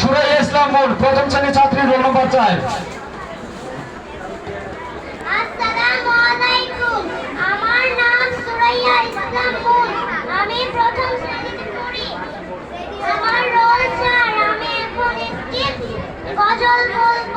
সুরাই ইসলাম মোড় প্রথম শ্রেণি ছাত্রী রোল নম্বর চায় আমার নাম সুরাইয়া ইসলাম আমি প্রথম শ্রেণীতে পড়ি। আমার রোল চার। আমি এখন একটি গজল বলব।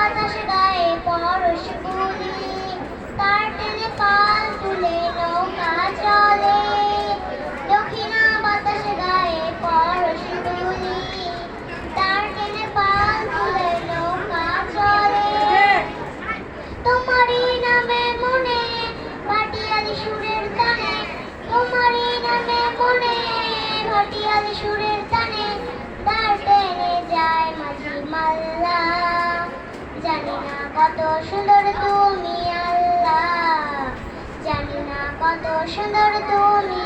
বাতাস গায়ে পরশ তার টেনে পাল তুলে নৌকা চলে। দক্ষিণা গায়ে পরশ তার টেনে পাল তুলে নৌকা চলে। তোমারই নামে মনে ভাটিয়ালি সুরের তানে তোমারই নামে মনে ভাটিয়ালি সুরের সুন্দর তুমি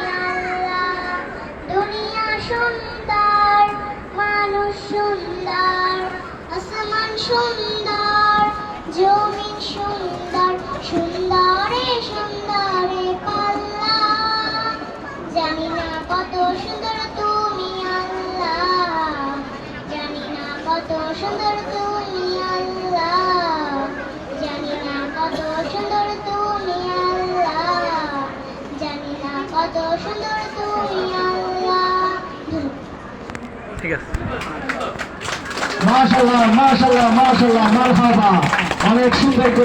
দুনিয়া সুন্দর, মানুষ সুন্দর, আসমান সুন্দর, জমিন সুন্দর, সুন্দরে সুন্দরে জানি না কত সুন্দর তুমি আল্লাহ, জানি না কত সুন্দর তুমি ঠিক আছে। মাশাল্লাহ মাশাল্লাহ মাশাল্লাহ মারহাবা। অনেক সুন্দর করে